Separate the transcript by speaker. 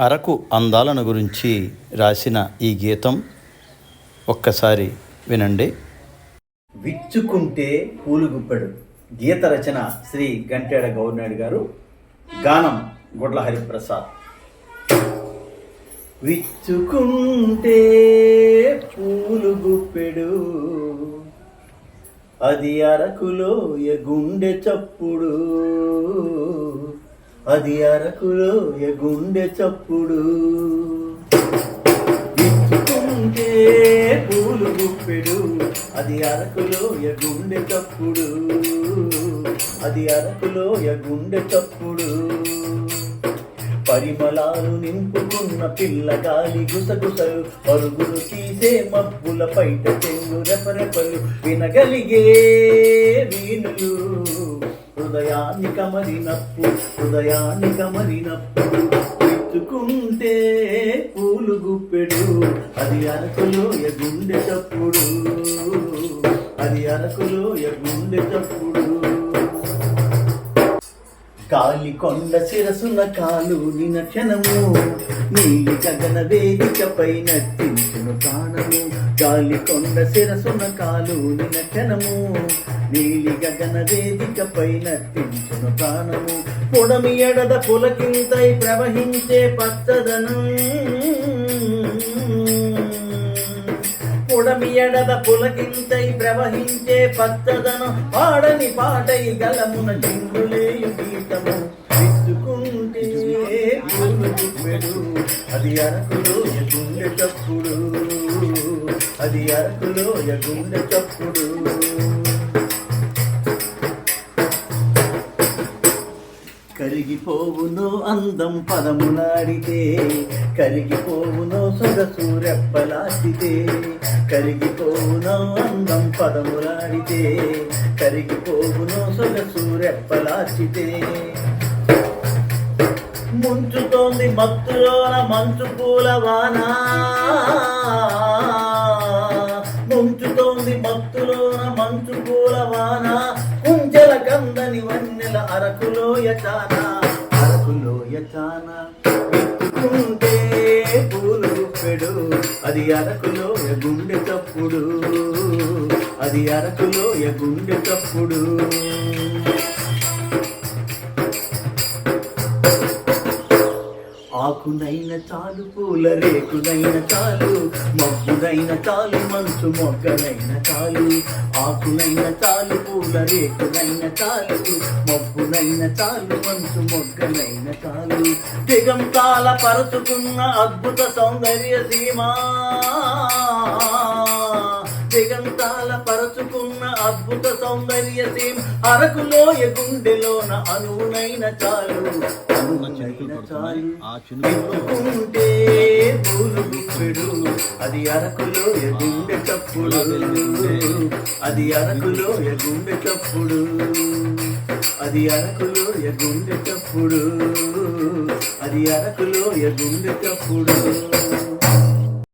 Speaker 1: అరకు అందాలను గురించి రాసిన ఈ గీతం ఒక్కసారి వినండి. విచ్చుకుంటే పూలుగుప్పడు. గీత రచన శ్రీ గంటేడ గౌర్నాయుడు గారు. గానం గుడ్ల హరిప్రసాద్. విచ్చుకుంటే పూలుగుప్పెడు. అది అరకులో ఎగుండె చప్పుడు. అది అరకులో ఎగుండె చప్పుడు. విచ్చుకుంటే పూలు గుప్పెడు. అది అరకులో ఎగుండె చప్పుడు. అది అరకులో ఎగుండె చప్పుడు. పరిమళాలు నింపుకున్న పిల్లగాలి గుసగుసలు. పరుగులు తీసే మబ్బుల పైట చెంగు రెపరెపలు వినగలిగే వీణులు. హృదయాన్ని కమరినప్పు హృదయాన్ని కమరినప్పుడు ఎత్తుకుంటే పూలు గుప్పెడు అది అరకులో ఎగుండె అది అరకులో ఎగుండె కాలి కొండ శిరసున కాలు నిన క్షణము నీలి గగన వేదికపై నర్తించును ప్రాణము. కాలి కొండ శిరసున కాలు నిన క్షణము నీలి గగన వేదికపై నర్తించును ప్రాణము. పొడమి ఎడద పులకింతై ప్రవహించే పచ్చదనం పొడమి ఎడద పులకింతై ప్రవహించే పచ్చదనం. పాడని పాటై గలమున జింగులే అది అరకులోయ గుండె చప్పుడు. అది అరకులోయ గుండె చప్పుడు. కరిగిపోవునో అందం పదములాడితే కరిగిపోవునో సొగసు రెప్పలాడితే కరిగిపోవునో అందం పదములాడితే కరిగిపోవునో సొగసు రెప్పలాచితే ముంచుతోంది మత్తులోన మంచు పూల వాన. ముంచుతోంది మత్తులోన మంచు పూల వాన. కుంజల కందని వన్నెల అరకులో యచాన అరకులో యచాన ఎత్తుకుంటే పూలు గుప్పెడు అది అరకులో ఎగుండె తప్పుడు. అది అరకులో ఎగుండె తప్పుడు. ఆకునైన చాలు పూల రేకునైన చాలు మబ్బునైన చాలు మంచు మొగ్గనైన చాలు ఆకునైన చాలు పూల రేకునైన చాలు మబ్బునైన చాలు మంచు మొగ్గనైన చాలు. దిగంతాల పరచుకున్న అద్భుత సౌందర్య సీమా. దిగంతాల పరచుకున్న అద్భుత సౌందర్య సీమ. అరకులో ఎగుండెలోన అనువునైన చాలు ఎత్తుకుంటే పూలు గుప్పెడు అది అరకులో ఎగుండె తప్పుడు అది అరకులో ఎగుండె తప్పుడు అది అరకులో ఎగుండె తప్పుడు అది అరకులో ఎగుండె తప్పుడు